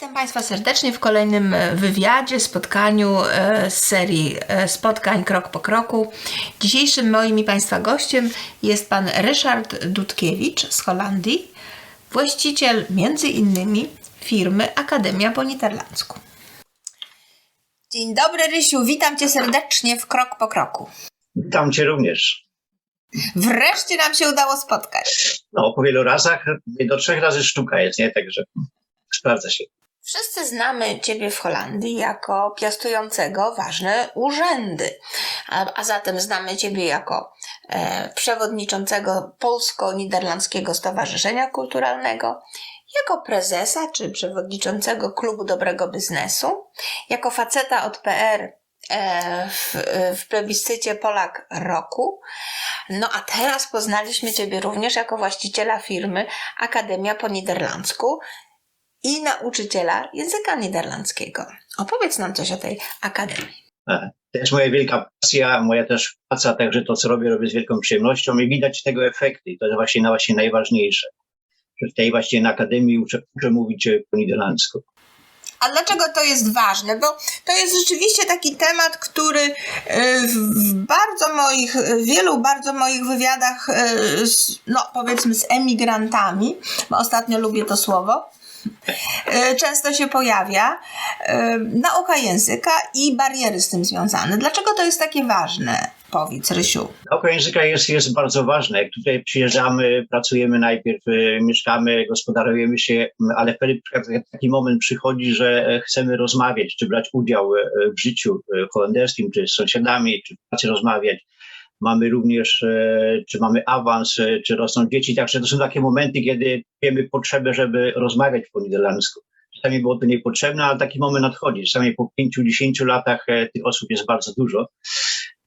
Witam Państwa serdecznie w kolejnym e, wywiadzie, spotkaniu e, z serii e, spotkań Krok po Kroku. Dzisiejszym moim i Państwa gościem jest Pan Ryszard Dudkiewicz z Holandii, właściciel między innymi firmy Akademia po niderlandzku. Dzień dobry Rysiu, witam Cię serdecznie w Krok po Kroku. Witam Cię również. Wreszcie nam się udało spotkać. No, po wielu razach, do trzech razy sztuka jest, nie? Także sprawdza się. Wszyscy znamy Ciebie w Holandii jako piastującego ważne urzędy, a, a zatem znamy Ciebie jako e, przewodniczącego Polsko-Niderlandzkiego Stowarzyszenia Kulturalnego, jako prezesa czy przewodniczącego Klubu Dobrego Biznesu, jako faceta od PR e, w, w plebiscycie Polak Roku. No a teraz poznaliśmy Ciebie również jako właściciela firmy Akademia po Niderlandzku, i nauczyciela języka niderlandzkiego. Opowiedz nam coś o tej akademii. E, To jest moja wielka pasja, moja też praca, także to, co robię, robię z wielką przyjemnością i widać tego efekty. I to jest właśnie, właśnie najważniejsze. Że w tej właśnie na Akademii uczę, uczę mówić e, po niderlandzku. A dlaczego to jest ważne? Bo to jest rzeczywiście taki temat, który y, w bardzo moich, w wielu bardzo moich wywiadach, z, no powiedzmy z emigrantami, bo ostatnio lubię to słowo, często się pojawia. Nauka języka i bariery z tym związane. Dlaczego to jest takie ważne? Powiedz, Rysiu. Nauka języka jest, jest bardzo ważna. Jak tutaj przyjeżdżamy, pracujemy najpierw, e, mieszkamy, gospodarujemy się, ale wtedy taki moment przychodzi, że e, chcemy rozmawiać, czy brać udział e, w życiu holenderskim, czy z sąsiadami, czy w pracy rozmawiać. Mamy również, czy mamy awans, czy rosną dzieci. Także to są takie momenty, kiedy wiemy potrzebę, żeby rozmawiać po niderlandzku. Czasami było to niepotrzebne, ale taki moment nadchodzi. Czasami po pięciu, dziesięciu latach tych osób jest bardzo dużo.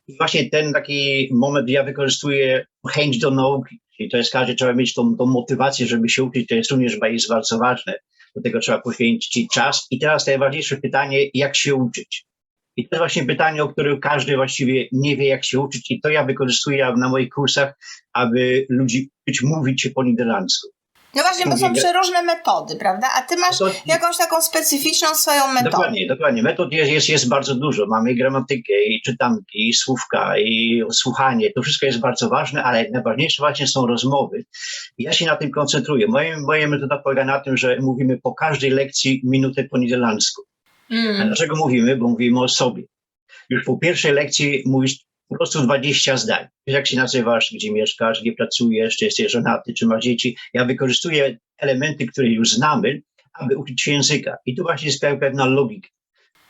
I właśnie ten taki moment ja wykorzystuję chęć do nauki. I to jest każdy trzeba mieć tą, tą motywację, żeby się uczyć. To jest również jest bardzo ważne. Do tego trzeba poświęcić czas. I teraz najważniejsze pytanie, jak się uczyć? I to jest właśnie pytanie, o którym każdy właściwie nie wie, jak się uczyć. I to ja wykorzystuję na moich kursach, aby ludzi uczyć mówić po niderlandzku. No właśnie, bo są przeróżne metody, prawda? A ty masz jakąś taką specyficzną swoją metodę. Dokładnie, dokładnie. Metod jest, jest, jest bardzo dużo. Mamy i gramatykę, i czytanki, i słówka, i słuchanie. To wszystko jest bardzo ważne, ale najważniejsze właśnie są rozmowy. I ja się na tym koncentruję. Moja, moja metoda polega na tym, że mówimy po każdej lekcji minutę po niderlandzku. Mm. A dlaczego mówimy? Bo mówimy o sobie. Już po pierwszej lekcji mówisz po prostu 20 zdań. Jak się nazywasz, gdzie mieszkasz, gdzie pracujesz, czy jesteś żonaty, czy masz dzieci. Ja wykorzystuję elementy, które już znamy, aby uczyć się języka. I tu właśnie jest pewna logika.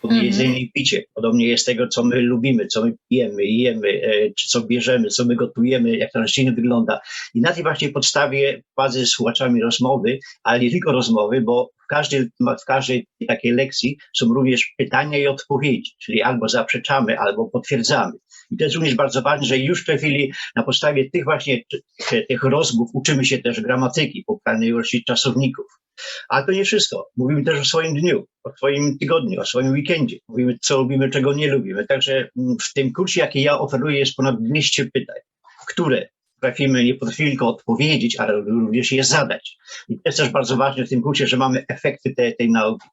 Podobnie mm -hmm. jedzenie i picie. Podobnie jest tego, co my lubimy, co my pijemy, jemy, e, czy co bierzemy, co my gotujemy, jak to dzień wygląda. I na tej właśnie podstawie prowadzę z słuchaczami rozmowy, ale nie tylko rozmowy, bo w każdej, w każdej takiej lekcji są również pytania i odpowiedzi, czyli albo zaprzeczamy, albo potwierdzamy. I to jest również bardzo ważne, że już w tej chwili na podstawie tych właśnie tych rozmów uczymy się też gramatyki, poprawnej ilości czasowników. Ale to nie wszystko. Mówimy też o swoim dniu, o swoim tygodniu, o swoim weekendzie. Mówimy, co lubimy, czego nie lubimy. Także w tym kursie, jaki ja oferuję, jest ponad 200 pytań, które potrafimy, nie potrafimy tylko odpowiedzieć, ale również je zadać. I to jest też bardzo ważne w tym kursie, że mamy efekty tej, tej nauki.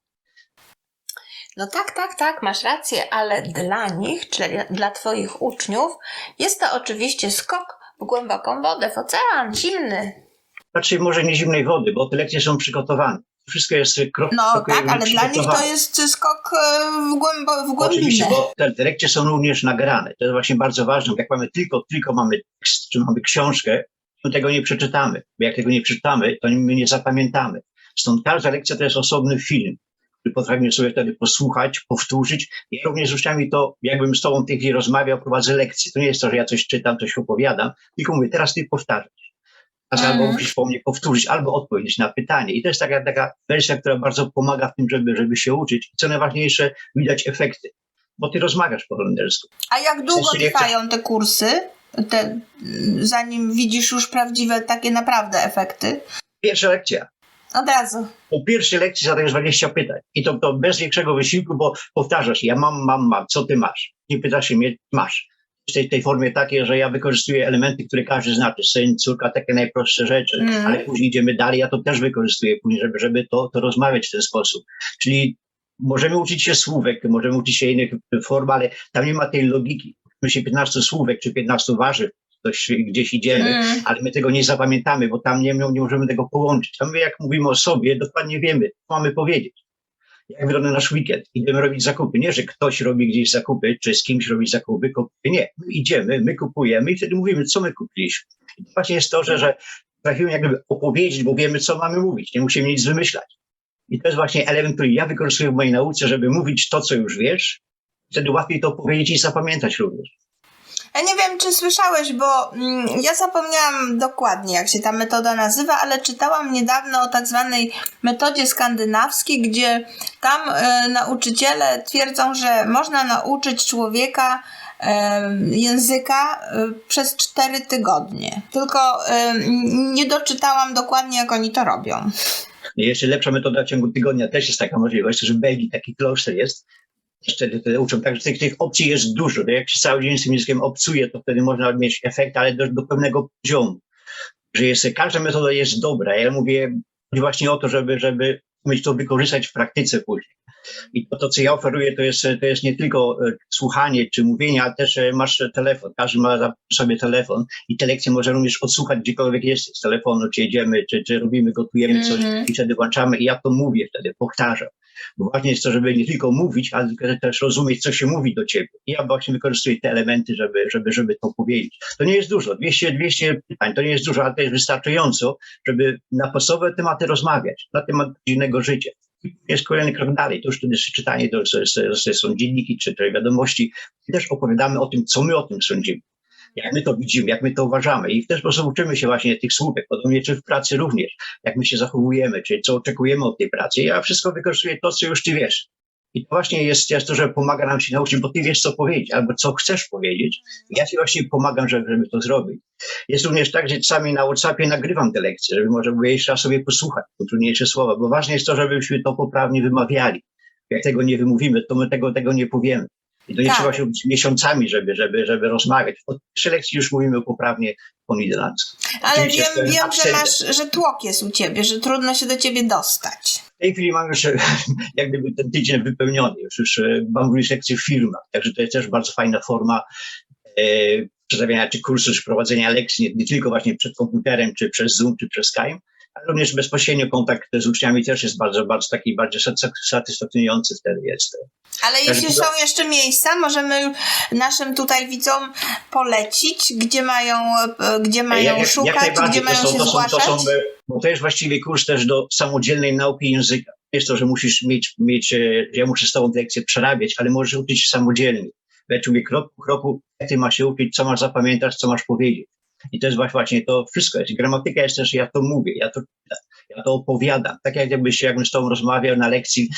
No tak, tak, tak, masz rację, ale dla nich, czyli dla Twoich uczniów, jest to oczywiście skok w głęboką wodę, w ocean, zimny. Znaczy może nie zimnej wody, bo te lekcje są przygotowane. Wszystko jest krok No tak, ale dla nich to jest skok e, w, głębo, w głębinę. Oczywiście, bo te, te lekcje są również nagrane. To jest właśnie bardzo ważne. Jak mamy tylko, tylko mamy tekst, czy mamy książkę, to tego nie przeczytamy. Bo jak tego nie przeczytamy, to my nie zapamiętamy. Stąd każda lekcja to jest osobny film który potrafimy sobie wtedy posłuchać, powtórzyć. Ja również z uczniami to, jakbym z tobą w tej chwili rozmawiał, prowadzę lekcje. To nie jest to, że ja coś czytam, coś opowiadam, tylko mówię, teraz ty powtarzasz. Znaczy. Albo musisz po mnie powtórzyć, albo odpowiedzieć na pytanie. I to jest taka, taka wersja, która bardzo pomaga w tym, żeby, żeby się uczyć. I co najważniejsze, widać efekty. Bo ty rozmawiasz po holendersku. A jak długo w sensie trwają te kursy? Te, zanim widzisz już prawdziwe, takie naprawdę efekty? Pierwsza lekcja. Od razu. Po pierwszej lekcji zadajesz 20 pytań. I to, to bez większego wysiłku, bo powtarzasz, ja mam, mam, mam, co ty masz? Nie pytasz się mnie, masz. W tej, tej formie takiej, że ja wykorzystuję elementy, które każdy zna, czy syn, córka, takie najprostsze rzeczy, Mm. ale później idziemy dalej, ja to też wykorzystuję później, żeby, żeby to, to rozmawiać w ten sposób. Czyli możemy uczyć się słówek, możemy uczyć się innych form, ale tam nie ma tej logiki. My się 15 słówek czy 15 warzyw, ktoś gdzieś idziemy, Mm. ale my tego nie zapamiętamy, bo tam nie, nie możemy tego połączyć. Tam my jak mówimy o sobie, dokładnie wiemy, co mamy powiedzieć. Jak wygląda nasz weekend? Idziemy robić zakupy. Nie, że ktoś robi gdzieś zakupy, czy z kimś robi zakupy, kupuje. Nie, my idziemy, my kupujemy i wtedy mówimy, co my kupiliśmy. I to właśnie jest to, że, że potrafimy jakby opowiedzieć, bo wiemy, co mamy mówić. Nie musimy nic wymyślać. I to jest właśnie element, który ja wykorzystuję w mojej nauce, żeby mówić to, co już wiesz. Wtedy łatwiej to powiedzieć i zapamiętać również. Ja nie wiem, czy słyszałeś, bo mm, ja zapomniałam dokładnie, jak się ta metoda nazywa, ale czytałam niedawno o tak zwanej metodzie skandynawskiej, gdzie tam e, nauczyciele twierdzą, że można nauczyć człowieka e, języka e, przez cztery tygodnie. Tylko nie doczytałam dokładnie, jak oni to robią. Jeszcze lepsza metoda w ciągu tygodnia też jest taka możliwość, że w Belgii taki kloster jest. Wtedy wtedy uczą, także tych, tych opcji jest dużo. To jak się cały dzień z tym językiem obcuje, to wtedy można mieć efekt, ale do, do pewnego poziomu. Że jest, każda metoda jest dobra. Ja mówię właśnie o to, żeby, żeby umieć to wykorzystać w praktyce później. I to, to, co ja oferuję, to jest, to jest nie tylko e, słuchanie czy mówienie, ale też e, masz telefon. Każdy ma sobie telefon i te lekcje może również odsłuchać gdziekolwiek jesteś z telefonu, czy jedziemy, czy, czy robimy, gotujemy coś Mhm. i wtedy włączamy i ja to mówię wtedy, powtarzam. Bo ważne jest to, żeby nie tylko mówić, ale też rozumieć, co się mówi do ciebie. I ja właśnie wykorzystuję te elementy, żeby, żeby, żeby to powiedzieć. To nie jest dużo, 200, 200 pytań, to nie jest dużo, ale to jest wystarczająco, żeby na podstawowe tematy rozmawiać, na temat innego życia. I Jest kolejny krok dalej, to już wtedy jest czytanie, to, są dzienniki czy, czy wiadomości i też opowiadamy o tym, co my o tym sądzimy. Jak my to widzimy, jak my to uważamy. I w ten sposób uczymy się właśnie tych słówek, podobnie czy w pracy również, jak my się zachowujemy, czy co oczekujemy od tej pracy. Ja wszystko wykorzystuję to, co już ty wiesz. I to właśnie jest, jest to, że pomaga nam się nauczyć, bo ty wiesz, co powiedzieć, albo co chcesz powiedzieć. Ja ci właśnie pomagam, żeby, to zrobić. Jest również tak, że czasami na WhatsAppie nagrywam te lekcje, żeby może było jeszcze raz sobie posłuchać, te trudniejsze słowa, bo ważne jest to, żebyśmy to poprawnie wymawiali. Jak tego nie wymówimy, to my tego, tego nie powiemy. I to nie Tak. trzeba się uczyć miesiącami, żeby, żeby, żeby rozmawiać. Od pierwszej lekcji już mówimy poprawnie po niderlandzku. Ale Oczywiście wiem, wiem że, masz, że tłok jest u ciebie, że trudno się do ciebie dostać. W tej chwili mam już jak gdyby ten tydzień wypełniony. Już, już e, mam również lekcje w firmach, także to jest też bardzo fajna forma e, przedstawiania czy kursu, czy prowadzenia lekcji, nie, nie tylko właśnie przed komputerem, czy przez Zoom, czy przez Skype, ale również bezpośrednio kontakt z uczniami też jest bardzo, bardzo taki bardziej satys- satysfakcjonujący wtedy jest. Ale jeśli to- są jeszcze miejsca, możemy naszym tutaj widzom polecić, gdzie mają, e, gdzie mają szukać, gdzie najbardziej. mają są, się to są, zgłaszać. to są, bo to jest właściwie kurs też do samodzielnej nauki języka. Jest to, że musisz mieć, mieć, e, ja muszę z tobą lekcję przerabiać, ale możesz uczyć samodzielnie. Ja ci mówię krok po kroku, jak ty masz się uczyć, co masz zapamiętać, co masz powiedzieć. I to jest właśnie- to wszystko. Jest. Gramatyka jest też, ja to mówię, ja to, ja to opowiadam. Tak jak jakbyś, jakbym z tobą rozmawiał na lekcji.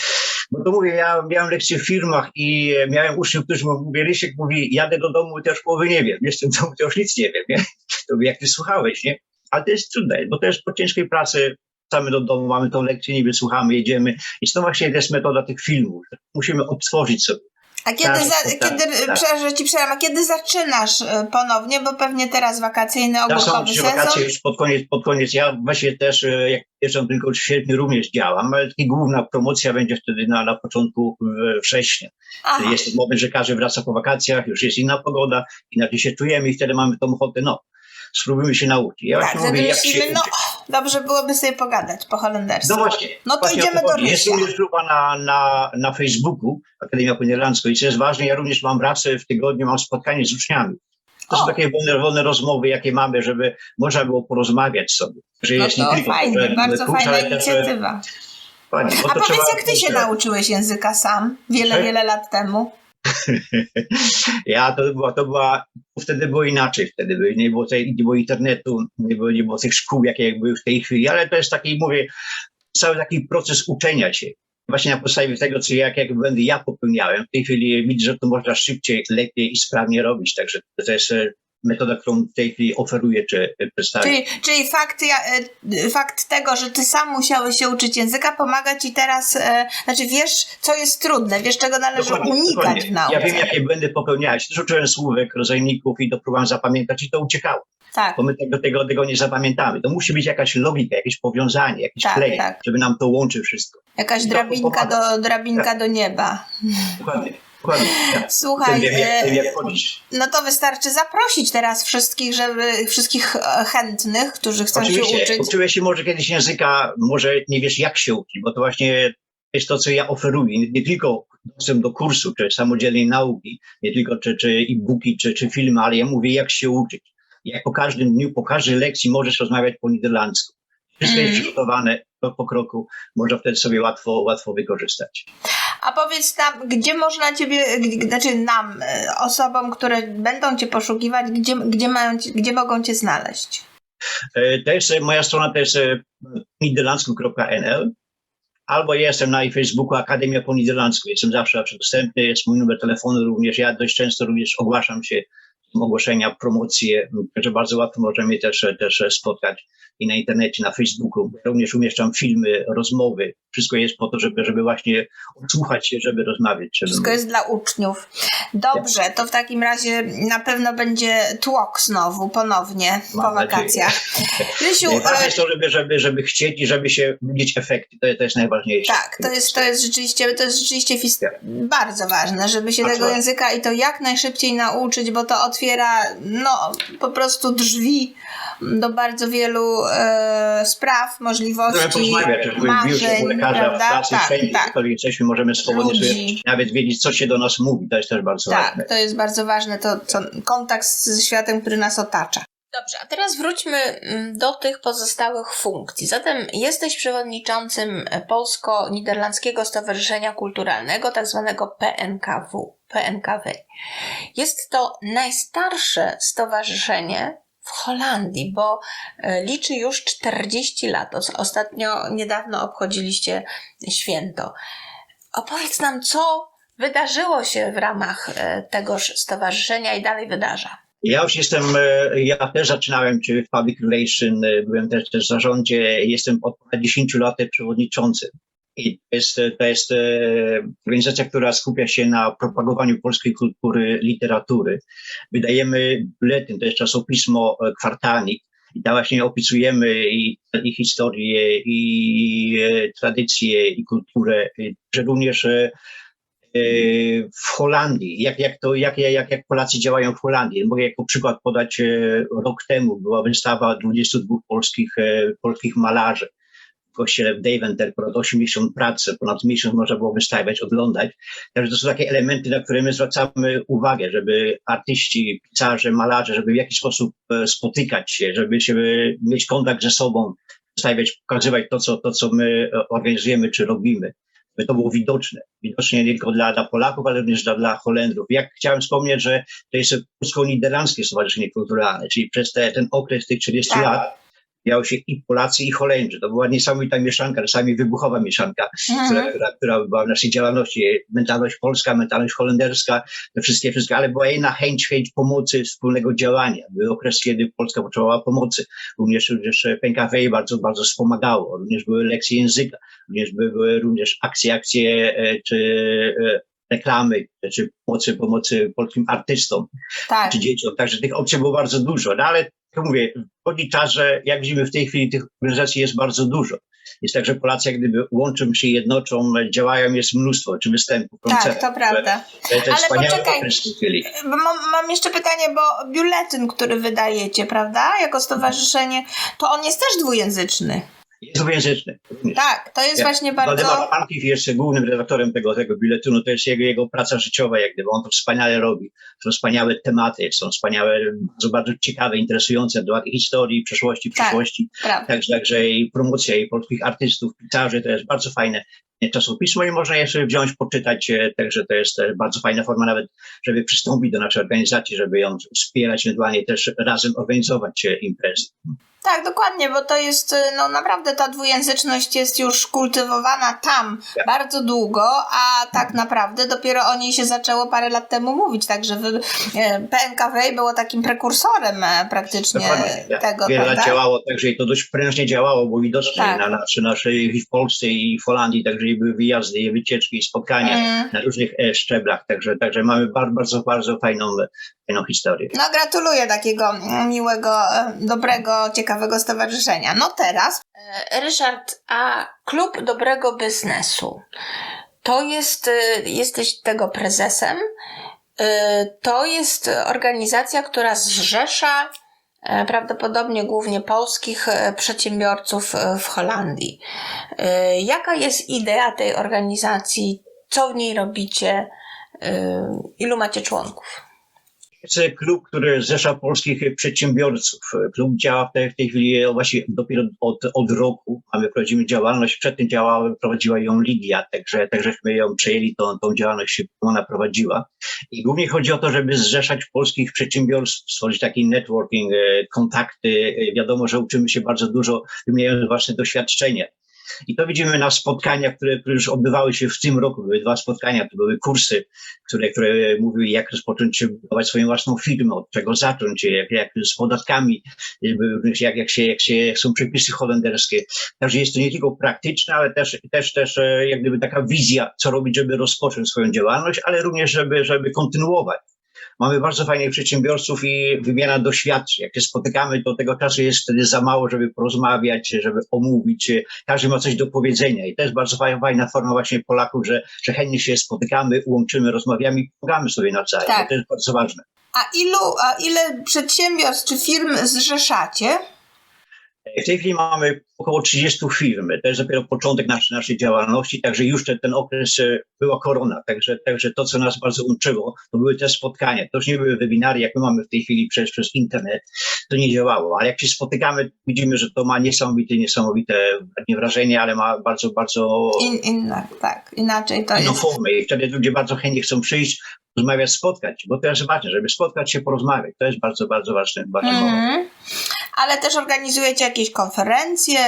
Bo to mówię, ja miałem lekcje w firmach i miałem uczniów, którzy mówili, Rysiek mówi, jadę do domu i też połowy nie wiem. Jestem w domu, to już nic nie wiem. Nie? To jak ty słuchałeś, nie? Ale to jest trudne, bo to jest po ciężkiej pracy. Wracamy do domu, mamy tą lekcję, niby słuchamy, jedziemy. I to właśnie jest metoda tych filmów. Musimy odtworzyć sobie. A kiedy, Tak, za, tak, kiedy tak. że ci przerwam, a kiedy zaczynasz e, ponownie, bo pewnie teraz wakacyjny, ogórkowy sezon. wakacje już pod koniec, pod koniec. Ja właśnie też, e, jak jeżdżam tylko w sierpniu, również działam, ale główna promocja będzie wtedy na, na początku września. Aha, Jest moment, że każdy wraca po wakacjach, już jest inna pogoda, inaczej się czujemy i wtedy mamy tą ochotę, no, spróbujmy się nauczyć. Ja tak, mówię, myślimy, no uczyć. dobrze byłoby sobie pogadać po holendersku. No właśnie. No to właśnie idziemy do chodzi. Jest również grupa na, na, na Facebooku, Akademia po niderlandzku i co jest ważne, ja również mam raz w tygodniu, mam spotkanie z uczniami. To są O. takie wolne, wolne rozmowy, jakie mamy, żeby można było porozmawiać sobie. Że No jest to fajnie, że bardzo fajna inicjatywa. fajnie, bo A powiedz, jak ty się nauczyłeś języka sam, wiele, Tak? wiele lat temu? Ja to była, to była, wtedy było inaczej, wtedy nie było, tej, nie było internetu, nie było, nie było tych szkół, jakie jak były w tej chwili, ale to jest taki, mówię, cały taki proces uczenia się. Właśnie na podstawie tego, co jak, jak będę ja popełniałem, w tej chwili widzę, że to można szybciej, lepiej i sprawnie robić, także to jest, e, metoda, którą w tej chwili oferuję czy e, przedstawię. Czyli, czyli fakt, ja, e, fakt tego, że ty sam musiałeś się uczyć języka, pomaga ci teraz, e, znaczy wiesz, co jest trudne, wiesz, czego należy Dokładnie, unikać dokładnie. w nauce. Ja wiem, jakie błędy popełniałeś. Też uczyłem słówek, rodzajników i to próbowałem zapamiętać i to uciekało, Tak, bo my tego, tego, tego nie zapamiętamy. To musi być jakaś logika, jakieś powiązanie, jakiś Tak, klej, tak. żeby nam to łączy wszystko. jakaś drabinka do, drabinka do nieba. Dokładnie, dokładnie. Słuchaj, wiem, jak, e, jak no to wystarczy zaprosić teraz wszystkich, żeby wszystkich e, chętnych, którzy chcą się Oczywiście, uczyć. uczyłeś się może kiedyś języka, może nie wiesz jak się uczyć, bo to właśnie jest to, co ja oferuję. Nie, nie tylko dostęp do kursu, czy samodzielnej nauki, nie tylko czy, czy e-booki, czy, czy filmy, ale ja mówię jak się uczyć. Jak po każdym dniu, po każdej lekcji możesz rozmawiać po niderlandzku. Wszystko jest Mhm. przygotowane krok po kroku, można wtedy sobie łatwo, łatwo wykorzystać. A powiedz nam, gdzie można ciebie, znaczy nam, e, osobom, które będą cię poszukiwać, gdzie, gdzie, mają, gdzie mogą cię znaleźć? E, To jest, e, moja strona to jest niderlandzku.nl albo jestem na Facebooku Akademia po niderlandzku. Jestem zawsze, zawsze dostępny, jest mój numer telefonu również. Ja dość często również ogłaszam się, ogłoszenia, promocje, także bardzo łatwo możemy też, też spotkać i na internecie, na Facebooku. Również umieszczam filmy, rozmowy. Wszystko jest po to, żeby, żeby właśnie odsłuchać się, żeby rozmawiać. Żeby Wszystko jest dla uczniów. Dobrze, to w takim razie na pewno będzie tłok znowu, ponownie, po Mam nadzieję. wakacjach. Rysiu, Ważne e, jest to, żeby, żeby, żeby chcieć i żeby się widzieć efekty. To, to jest najważniejsze. tak, to jest, to jest rzeczywiście, to jest rzeczywiście Tak. bardzo ważne, żeby się tego języka i to jak najszybciej nauczyć, bo to otwiera, no, po prostu drzwi do bardzo wielu e, spraw, możliwości, u marzeń, lekarza, w prawda? pracy, Tak, wszędzie, tak. jesteśmy, możemy swobodnie sobie Ludzi. nawet wiedzieć, co się do nas mówi. To jest też bardzo ważne. Tak, to jest bardzo ważne, to co, kontakt ze światem, który nas otacza. Dobrze, a teraz wróćmy mm, do tych pozostałych funkcji. Zatem jesteś przewodniczącym Polsko-Niderlandzkiego Stowarzyszenia Kulturalnego, zwanego PNKW, PNKW. Jest to najstarsze stowarzyszenie w Holandii, bo e, liczy już 40 lat. Os- Ostatnio, niedawno obchodziliście święto. Opowiedz nam, co wydarzyło się w ramach e, tegoż stowarzyszenia i dalej wydarza. Ja już jestem, e, ja też zaczynałem czy w Public Relation, e, byłem też, też w zarządzie, jestem od ponad 10 lat przewodniczącym. I to jest, to jest e, organizacja, która skupia się na propagowaniu polskiej kultury, literatury. Wydajemy biuletyn, to jest czasopismo e, kwartalnik. I tam właśnie opisujemy i, i historię, i e, tradycję, i kulturę, i, że również e, e, w Holandii, jak, jak, to, jak, jak, jak Polacy działają w Holandii. Mogę jako przykład podać, e, rok temu była wystawa 22 polskich, e, polskich malarzy w kościele w Deventer, ponad 80 prac, ponad miesiąc można było wystawiać, oglądać. Także to są takie elementy, na które my zwracamy uwagę, żeby artyści, pisarze, malarze, żeby w jakiś sposób e, spotykać się, żeby się mieć kontakt ze sobą, stawiać, pokazywać to, co, to, co my organizujemy czy robimy by to było widoczne. Widoczne nie tylko dla, dla Polaków, ale również dla, dla Holendrów. Jak chciałem wspomnieć, że to jest Polsko-Niderlandzkie Stowarzyszenie Kulturalne, czyli przez te, ten okres tych 30 Tak. lat miały się i Polacy, i Holendrzy. To była niesamowita mieszanka, czasami wybuchowa mieszanka, Mhm. która, która, która była w naszej działalności. Mentalność polska, mentalność holenderska, te wszystkie, wszystkie, ale była jedna chęć, chęć pomocy, wspólnego działania. Był okres, kiedy Polska potrzebowała pomocy. Również, również PNKW bardzo, bardzo wspomagało. Również były lekcje języka, również były również akcje, akcje, e, czy e, reklamy, czy pomocy, pomocy polskim artystom Tak. czy dzieciom. Także tych opcji było bardzo dużo. No ale jak mówię, chodzi czas, że jak widzimy w tej chwili tych organizacji jest bardzo dużo. Jest tak, że Polacy jak gdyby łączą się, jednoczą, działają, jest mnóstwo, czy występów, Tak, koncertów. to prawda. To Ale poczekaj. Mam, mam jeszcze pytanie, bo biuletyn, który wydajecie, prawda, jako stowarzyszenie, to on jest też dwujęzyczny. Jest również. Tak, to jest Ja- właśnie bardzo... Waldemar Pankiw jest głównym redaktorem tego, tego biuletynu. To jest jego, jego praca życiowa, jak gdyby. On to wspaniale robi. Są wspaniałe tematy, są wspaniałe, bardzo, bardzo ciekawe, interesujące do historii, przeszłości, Tak. przyszłości. Także, także i promocja i polskich artystów, pisarzy, to jest bardzo fajne. Czasopismo i można je sobie wziąć, poczytać, e, także to jest e, bardzo fajna forma nawet, żeby przystąpić do naszej organizacji, żeby ją wspierać, ewentualnie też razem organizować e, imprezy. Tak, dokładnie, bo to jest, no naprawdę ta dwujęzyczność jest już kultywowana tam Tak. bardzo długo, a tak naprawdę dopiero o niej się zaczęło parę lat temu mówić, także wy, e, PNKW było takim prekursorem e, praktycznie. Ja- tego, Wiele lat prawda? działało, także i to dość prężnie działało, bo widocznie Tak. na nasze, nasze i w Polsce i w Holandii, także i były wyjazdy, i wycieczki, i spotkania Mm. na różnych e, szczeblach, także, także mamy bardzo, bardzo, bardzo fajną, fajną historię. No gratuluję takiego miłego, e, dobrego, ciekawego stowarzyszenia. No teraz, e, Ryszard, a Klub Dobrego Biznesu, to jest, jesteś tego prezesem, to jest organizacja, która zrzesza prawdopodobnie głównie polskich e, przedsiębiorców e, w Holandii. E, Jaka jest idea tej organizacji? Co w niej robicie? E, Ilu macie członków? Jest klub, który zrzesza polskich przedsiębiorców. Klub działa w tej, w tej chwili właśnie dopiero od, od roku. Mamy, prowadzimy działalność. Przedtem działała, prowadziła ją Lidia, także, takżeśmy ją przejęli, tą, tą działalność ona prowadziła. I głównie chodzi o to, żeby zrzeszać polskich przedsiębiorstw, stworzyć taki networking, e, kontakty. E, Wiadomo, że uczymy się bardzo dużo, wymieniając własne doświadczenia. I to widzimy na spotkaniach, które, które już odbywały się w tym roku. Były dwa spotkania, to były kursy, które, które mówiły, jak rozpocząć budować swoją własną firmę, od czego zacząć, jak, jak z podatkami, jak, jak, się, jak, się, jak są przepisy holenderskie. Także jest to nie tylko praktyczne, ale też, też, też e, jak gdyby taka wizja, co robić, żeby rozpocząć swoją działalność, ale również, żeby, żeby kontynuować. Mamy bardzo fajnych przedsiębiorców i wymiana doświadczeń. Jak się spotykamy, to tego czasu jest wtedy za mało, żeby porozmawiać, żeby omówić. Każdy ma coś do powiedzenia i to jest bardzo fajna, fajna forma właśnie Polaków, że, że chętnie się spotykamy, łączymy, rozmawiamy i pomagamy sobie nawzajem. Tak. To jest bardzo ważne. A ilu, a ile przedsiębiorstw czy firm zrzeszacie? W tej chwili mamy około 30 firm. To jest dopiero początek naszej, naszej działalności, także już ten, ten okres e, była korona. Także, także to, co nas bardzo łączyło, to były te spotkania. To już nie były webinary, jak my mamy w tej chwili przez, przez internet. To nie działało, ale jak się spotykamy, widzimy, że to ma niesamowite, niesamowite nie wrażenie, ale ma bardzo, bardzo In, inna, tak, inaczej to jest. formę i wtedy ludzie bardzo chętnie chcą przyjść, rozmawiać, spotkać, bo to jest ważne, żeby spotkać się, porozmawiać. To jest bardzo, bardzo ważny, ważny moment. Ale też organizujecie jakieś konferencje,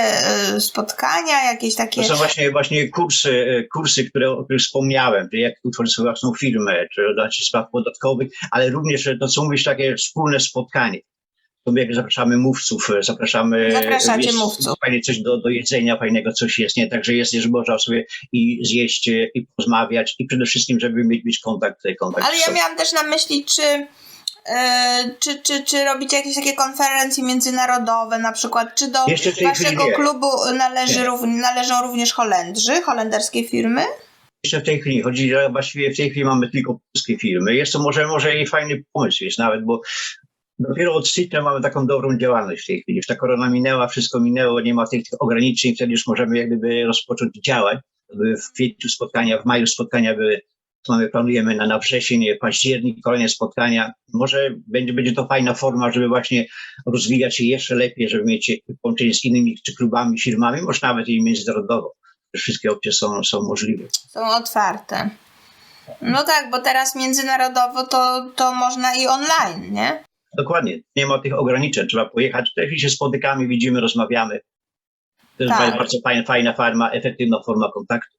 y, spotkania, jakieś takie. To są właśnie, właśnie kursy, e, kursy które, o których wspomniałem, jak utworzyć własną firmę, czy dać spraw podatkowych, ale również to są mówisz takie wspólne spotkanie. To my jak zapraszamy mówców, e, zapraszamy. Zapraszacie jest mówców. Fajnie coś do, do jedzenia, fajnego coś jest, nie? Także jest, że można sobie i zjeść, i porozmawiać, i przede wszystkim, żeby mieć, mieć kontakt, kontakt Ale ja miałam też na myśli, czy, y, czy, czy, czy robicie jakieś takie konferencje międzynarodowe, na przykład, czy do waszego klubu należy należą również Holendrzy, holenderskie firmy? Jeszcze w tej chwili chodzi, że właściwie w tej chwili mamy tylko polskie firmy. Jest to może, może i fajny pomysł jest nawet, bo dopiero od stycznia mamy taką dobrą działalność w tej chwili. Już ta korona minęła, wszystko minęło, nie ma tych ograniczeń, wtedy już możemy jak gdyby rozpocząć działać. W kwietniu spotkania, w maju spotkania były, mamy, planujemy na, na wrzesień, październik, kolejne spotkania. Może będzie, będzie to fajna forma, żeby właśnie rozwijać się jeszcze lepiej, żeby mieć połączenie z innymi czy klubami, firmami, może nawet i międzynarodowo. Wszystkie opcje są, są możliwe. Są otwarte. No tak, bo teraz międzynarodowo to, to można i online, nie? Dokładnie, nie ma tych ograniczeń, trzeba pojechać. W tej chwili się spotykamy, widzimy, rozmawiamy. To jest Tak. bardzo fajna, fajna forma, efektywna forma kontaktu.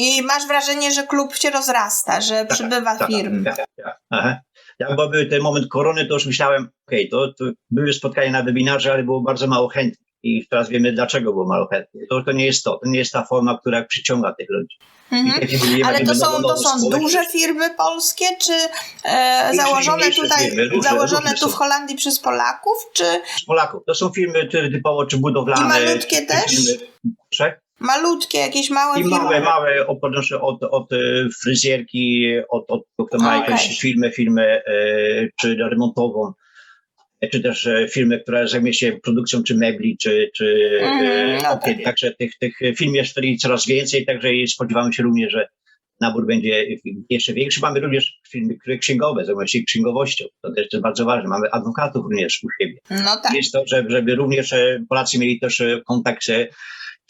I masz wrażenie, że klub się rozrasta, że przybywa Tak, firm. tak, tak. Aha. Jak był ten moment korony, to już myślałem, okej, to, to były spotkania na webinarze, ale było bardzo mało chętnych. I teraz wiemy, dlaczego było mało chętnych. To, to nie jest to, to nie jest ta forma, która przyciąga tych ludzi. Mhm. Ale to są, to są duże firmy polskie, czy e, założone tutaj, firmy, różne- założone różne tu są. w Holandii przez Polaków, czy Z Polaków. To są firmy ty- typowo czy budowlane. I malutkie też? Firmy? Malutkie, jakieś małe I firmy? małe, małe, od, od, od e, fryzjerki, od, od kto ma Okej. jakąś firmę, firmę e, czy remontową, e, czy też e, firmę, która zajmie się produkcją czy mebli, czy, czy Mhm, e, no okien. tak. Także tych, tych firm jest wtedy coraz więcej, także i spodziewamy się również, że nabór będzie jeszcze większy. Mamy również firmy które księgowe, zajmują się księgowością. To też jest bardzo ważne. Mamy adwokatów również u siebie. No tak. Jest to, żeby, żeby również e, Polacy mieli też e, kontakt e,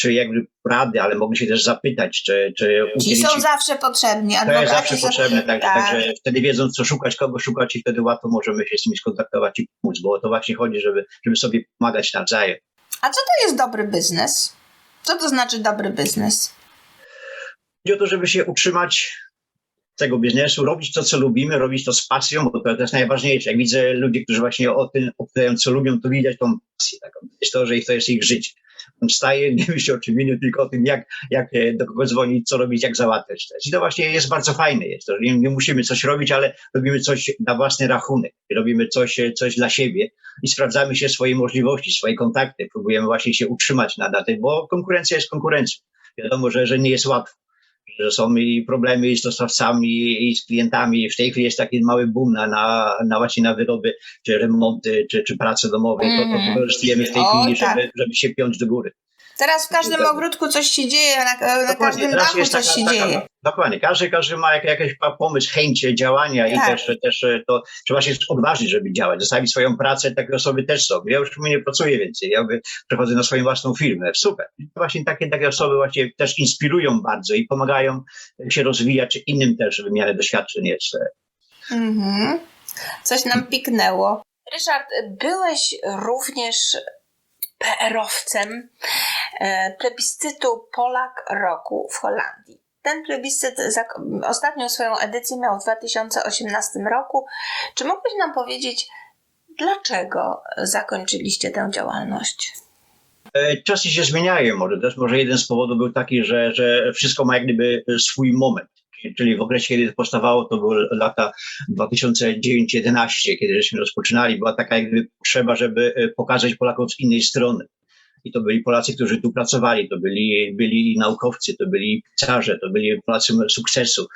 czy jakby rady, ale mogli się też zapytać, czy, czy Ci są im- zawsze potrzebni. to Adwokaci jest zawsze potrzebne, tak, tak. także wtedy wiedzą, co szukać, kogo szukać i wtedy łatwo możemy się z nimi skontaktować i pomóc, bo o to właśnie chodzi, żeby, żeby sobie pomagać nawzajem. A co to jest dobry biznes? Co to znaczy dobry biznes? Chodzi o to, żeby się utrzymać tego biznesu, robić to, co lubimy, robić to z pasją, bo to, to jest najważniejsze. Jak widzę ludzi, którzy właśnie o tym opowiadają, co lubią, to widać tą pasję taką. To jest to, że ich- to jest ich życie. Wstaje, nie myśli o czym innym, tylko o tym, jak, jak e, do kogo dzwonić, co robić, jak załatwiać. to. I to właśnie jest bardzo fajne. Jest to, nie, nie musimy coś robić, ale robimy coś na własny rachunek. Robimy coś, e, coś dla siebie i sprawdzamy się swoje możliwości, swoje kontakty. Próbujemy właśnie się utrzymać na, na tym, bo konkurencja jest konkurencją. Wiadomo, że, że nie jest łatwo że są i problemy i z dostawcami, i z klientami. W tej chwili jest taki mały boom na, na, na właśnie na wyroby, czy remonty, czy, czy prace domowe. I to, to Mhm. wykorzystujemy w tej O, chwili, tak. żeby, żeby się piąć do góry. Teraz w każdym ogródku coś się dzieje, na, na każdym dachu coś taka- się taka- dzieje. Dokładnie. Każdy, każdy ma jak, jakiś pomysł, chęć działania i Tak. też, też e, to trzeba się odważyć, żeby działać. Zostawić swoją pracę, takie osoby też są. Ja już nie pracuję więcej, ja przechodzę na swoją własną firmę. Super. I właśnie takie, takie osoby właśnie też inspirują bardzo i pomagają się rozwijać, czy innym też wymianę doświadczeń jest. e, Mhm. Coś nam piknęło. Ryszard, byłeś również PR-owcem e, plebiscytu Polak Roku w Holandii. Ten plebiscyt ostatnią swoją edycję miał w 2018 roku. Czy mógłbyś nam powiedzieć, dlaczego zakończyliście tę działalność? E, Czasy się zmieniają, może też może jeden z powodów był taki, że, że wszystko ma jak gdyby swój moment. Czyli- w okresie, kiedy powstawało, to były lata 2009-2011, kiedy żeśmy rozpoczynali, była taka jak gdyby potrzeba, żeby e, pokazać Polaków z innej strony. I to byli Polacy, którzy tu pracowali, to byli, byli naukowcy, to byli pisarze, to byli Polacy sukcesu,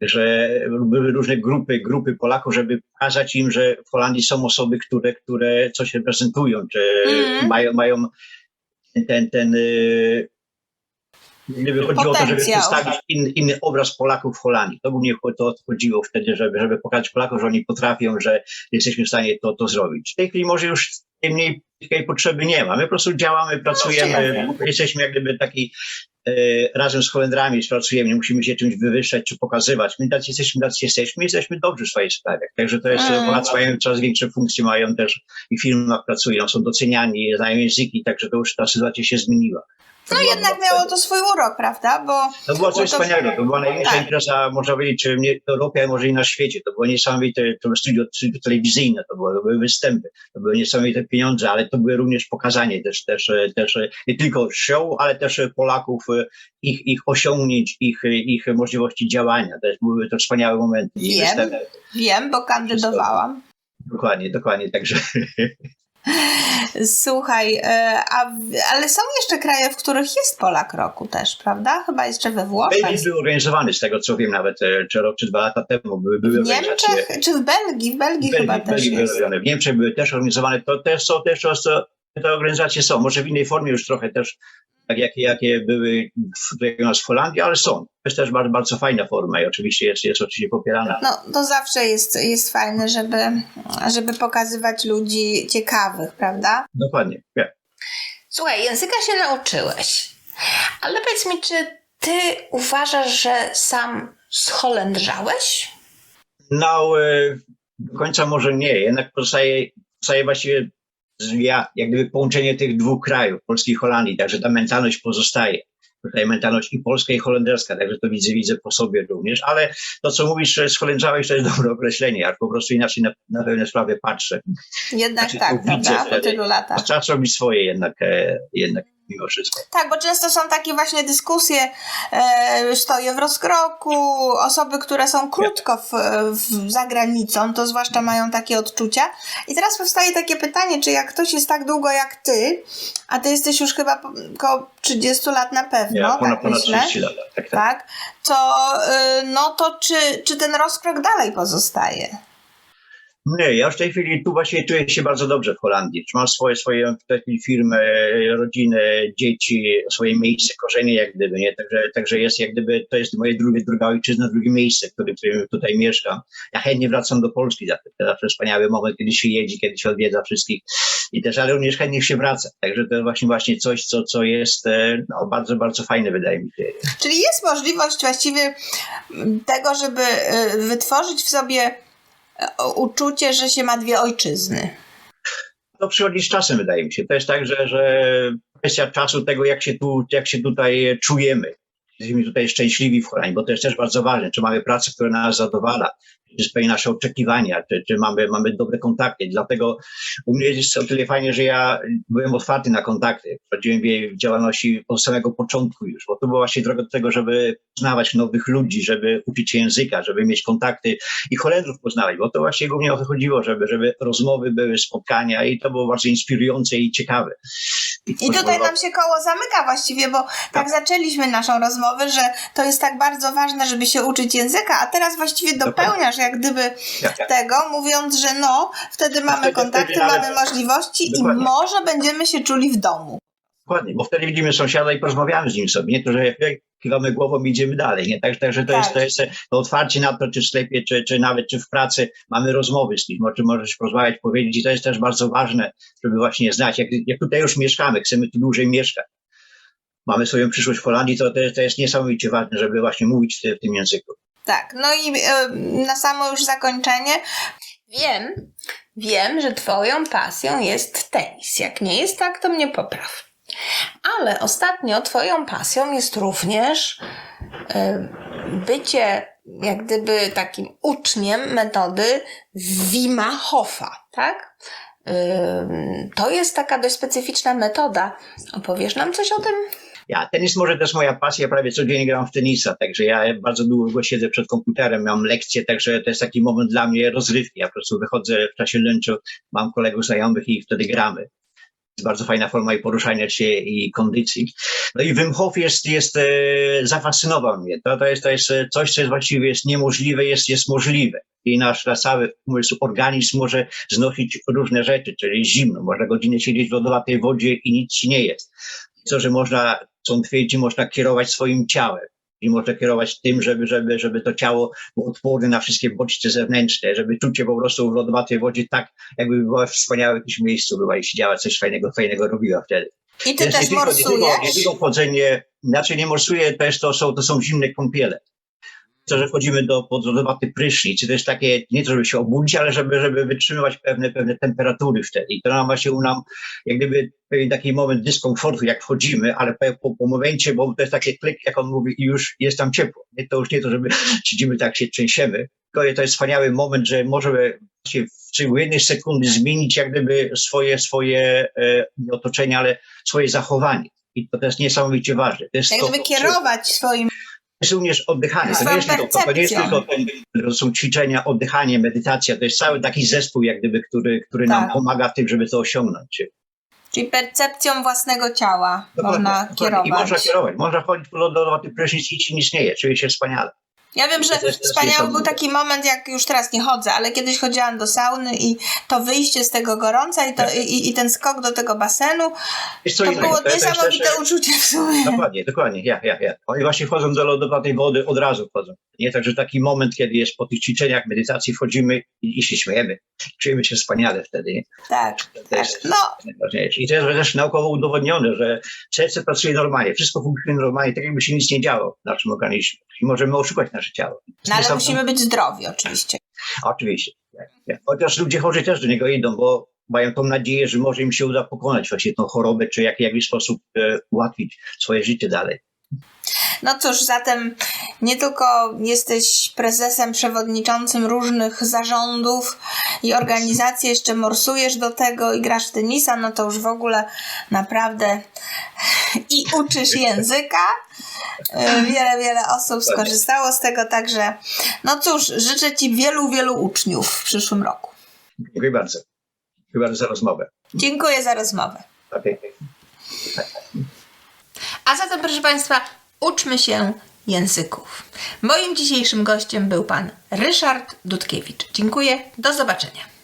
że były różne grupy, grupy Polaków, żeby pokazać im, że w Holandii są osoby, które, które coś reprezentują, czy Mhm. mają, mają ten, ten y, gdyby chodziło o to, żeby Potencjał. przedstawić in, inny obraz Polaków w Holandii. To głównie to chodziło wtedy, żeby, żeby pokazać Polakom, że oni potrafią, że jesteśmy w stanie to, to zrobić. W tej chwili może już tej mniej takiej potrzeby nie ma. My po prostu działamy, pracujemy, jasne. jesteśmy jak gdyby taki e, razem z Holendrami pracujemy, nie musimy się czymś wywyższać czy pokazywać. My tacy jesteśmy, tacy jesteśmy, jesteśmy dobrzy w swojej sprawie. Także to jest, Mm. Polacy mają coraz większe funkcje, mają też i w firmach pracują, są doceniani, znają języki, także to już ta sytuacja się zmieniła. No jednak miało to swój urok, prawda? Bo To było coś to- wspaniałego, to była największa tak. impreza, można powiedzieć, czy w Europie, a może i na świecie. To było niesamowite, to było studio, studio telewizyjne, to, było, to były występy, to były niesamowite pieniądze, ale to były również pokazanie też, też, też nie tylko show, ale też Polaków, e, ich, ich osiągnięć, ich, e, ich możliwości działania. To były to wspaniałe momenty. Wiem. wiem, bo kandydowałam. Dokładnie, dokładnie, także Słuchaj, e, a, w- ale są jeszcze kraje, w których jest Polak roku też, prawda? Chyba jeszcze we Włoszech. Belgii był organizowany, z tego co wiem, nawet e, czy rok, czy dwa lata temu były, były W. Niemczech czy w Belgii? W Belgii, W chyba Belgii, w też Belgii były jest. robione. W Niemczech były też organizowane. To też są też często te organizacje są. Może w innej formie już trochę też, tak jakie, jakie były w, tutaj u nas w Holandii, ale są. To jest też bardzo, bardzo fajna forma i oczywiście jest, jest oczywiście popierana. No, to zawsze jest, jest fajne, żeby, żeby pokazywać ludzi ciekawych, prawda? Dokładnie. Ja. Słuchaj, języka się nauczyłeś, ale powiedz mi, czy ty uważasz, że sam zholendrzałeś? No, e, do końca może nie. Jednak pozostaje, pozostaje właściwie ja, jak gdyby połączenie tych dwóch krajów, Polski i Holandii, także ta mentalność pozostaje. Tutaj mentalność i polska, i holenderska, także to widzę, widzę po sobie również, ale to, co mówisz, że scholędzałeś, to jest dobre określenie, ja po prostu inaczej na, na pewne sprawy patrzę. Jednak Znaczy, tak, prawda? Po tylu latach. Czas robi swoje jednak, e, jednak mimo wszystko. Tak, bo często są takie właśnie dyskusje, e, stoję w rozkroku, osoby, które są krótko w, w, za granicą, to zwłaszcza mają takie odczucia. I teraz powstaje takie pytanie, czy jak ktoś jest tak długo jak ty, a ty jesteś już chyba około 30 lat na pewno, Ja ponad, tak ponad myślę, 30 lat. Tak, tak. tak, to, y, no to czy, czy ten rozkrok dalej pozostaje? Nie, ja w tej chwili tu właśnie czuję się bardzo dobrze w Holandii. Mam swoje, swoje w tej chwili firmę, rodzinę, dzieci, swoje miejsce, korzenie jak gdyby, nie? Także, także jest jak gdyby, to jest moje drugie, druga ojczyzna, drugie miejsce, w którym, tutaj mieszkam. Ja chętnie wracam do Polski, zawsze, wspaniały moment, kiedy się jedzie, kiedy się odwiedza wszystkich i też, ale również chętnie się wraca. Także to właśnie właśnie coś, co, co jest e, no, bardzo, bardzo fajne wydaje mi się. Czyli jest możliwość właściwie tego, żeby y, wytworzyć w sobie uczucie, że się ma dwie ojczyzny. to przychodzi z czasem, wydaje mi się. To jest tak, że, że kwestia czasu tego, jak się, tu, jak się tutaj czujemy. Jesteśmy tutaj szczęśliwi w Holandii, bo to jest też bardzo ważne. Czy mamy pracę, która nas zadowala, czy spełnia nasze oczekiwania, czy, czy mamy, mamy dobre kontakty. Dlatego u mnie jest o tyle fajnie, że ja byłem otwarty na kontakty. W jej działalności od samego początku już, bo to była właśnie droga do tego, żeby poznawać nowych ludzi, żeby uczyć się języka, żeby mieć kontakty i Holendrów poznawać, bo to właśnie głównie o to chodziło, żeby, żeby rozmowy były, spotkania i to było bardzo inspirujące i ciekawe. I tutaj nam się koło zamyka właściwie, bo tak zaczęliśmy naszą rozmowę, że to jest tak bardzo ważne, żeby się uczyć języka, a teraz właściwie dopełniasz jak gdyby tego, mówiąc, że no, wtedy mamy wtedy- kontakty, wtedy mamy możliwości i może będziemy się czuli w domu. Dokładnie, bo wtedy widzimy sąsiada i porozmawiamy z nim sobie, nie to, że jak kiwamy głową i idziemy dalej, nie? Także, także to, Tak. jest, to jest to otwarcie na to, czy w sklepie, czy, czy nawet czy w pracy mamy rozmowy z nim, o czym możesz porozmawiać, powiedzieć i to jest też bardzo ważne, żeby właśnie znać, jak, jak tutaj już mieszkamy, chcemy tu dłużej mieszkać, mamy swoją przyszłość w Holandii, to, to, jest, to jest niesamowicie ważne, żeby właśnie mówić w, w tym języku. Tak, no i e, na samo już zakończenie. Wiem, wiem, że twoją pasją jest tenis. Jak nie jest tak, to mnie popraw. Ale ostatnio twoją pasją jest również e, bycie jak gdyby takim uczniem metody Wima Hofa, tak? Ym, To jest taka dość specyficzna metoda. Opowiesz nam coś o tym? Ja, tenis może jest moja pasja, prawie codziennie gram w tenisa, także ja bardzo długo siedzę przed komputerem, mam lekcje, także to jest taki moment dla mnie rozrywki. Ja po prostu wychodzę w czasie lunchu, mam kolegów znajomych i wtedy gramy. Jest bardzo fajna forma i poruszania się i kondycji. No i Wim Hof jest, jest e, zafascynował mnie. To, to, jest, to jest e, coś, co jest właściwie jest niemożliwe, jest, jest możliwe. I nasz, nasz cały umysł, organizm może znosić różne rzeczy, czyli zimno, można godzinę siedzieć w lodowatej wodzie i nic ci nie jest co, że można, co on twierdzi, można kierować swoim ciałem. I można kierować tym, żeby, żeby, żeby to ciało było odporne na wszystkie bodźce zewnętrzne, żeby czuć się po prostu w lodowatej wodzie tak, jakby była w wspaniałym jakimś miejscu, była i siedziała, coś fajnego, fajnego robiła wtedy. I ty Więc też nie tylko, nie morsujesz? tylko chodzenie, inaczej nie morsuję, też to są, to są zimne kąpiele. To, że wchodzimy do pod lodowaty prysznic, to jest takie, nie to, żeby się obudzić, ale żeby, żeby wytrzymywać pewne, pewne temperatury wtedy. I to nam właśnie u nam, jak gdyby pewien taki moment dyskomfortu, jak wchodzimy, ale po, po, po momencie, bo to jest taki klik, jak on mówi, i już jest tam ciepło. Nie, to już nie to, żeby siedzimy tak, się trzęsiemy, to jest wspaniały moment, że możemy właśnie w ciągu jednej sekundy zmienić jak gdyby swoje, swoje e, nie otoczenie, ale swoje zachowanie. I to jest niesamowicie ważne. To jest Jak to, gdyby to- kierować swoim jest również oddychanie. To nie, jest tylko, to, nie jest tylko ten, to są ćwiczenia, oddychanie, medytacja. To jest cały taki zespół, jak gdyby, który, który nam Tak. pomaga w tym, żeby to osiągnąć. Czyli percepcją własnego ciała Dokładnie, można dokładnie. kierować. I można kierować. Można chodzić po lodowaty prysznic i ci nic nie jest. Czuje się wspaniale. Ja wiem, że wspaniały był taki moment, jak już teraz nie chodzę, ale kiedyś chodziłam do sauny i to wyjście z tego gorąca i, to, Tak. i, i ten skok do tego basenu, co to było jest niesamowite też- uczucie w sumie. Dokładnie, dokładnie, ja, ja, ja. Oni właśnie wchodzą do lodowatej wody, od razu wchodzą. Nie, także taki moment, kiedy jest po tych ćwiczeniach, medytacji wchodzimy i, i się śmiejemy. Czujemy się wspaniale wtedy, nie? Tak, To tak. jest No. I to jest też naukowo udowodnione, że serce pracuje normalnie, wszystko funkcjonuje normalnie, tak jakby się nic nie działo w naszym organizmie. I możemy oszukać nasze ciało. no ale musimy być zdrowi oczywiście. Oczywiście. Chociaż ludzie chorzy też do niego idą, bo mają tą nadzieję, że może im się uda pokonać właśnie tą chorobę, czy jak, w jakiś sposób e, ułatwić swoje życie dalej. No cóż, zatem nie tylko jesteś prezesem, przewodniczącym różnych zarządów i organizacji, jeszcze morsujesz do tego i grasz w tenisa, no to już w ogóle naprawdę i uczysz języka. E, Wiele, wiele osób skorzystało z tego, także no cóż, życzę Ci wielu, wielu uczniów w przyszłym roku. Dziękuję bardzo. Dziękuję bardzo za rozmowę. Dziękuję za rozmowę. Okay. A zatem, proszę Państwa, uczmy się języków. Moim dzisiejszym gościem był pan Ryszard Dudkiewicz. Dziękuję, do zobaczenia.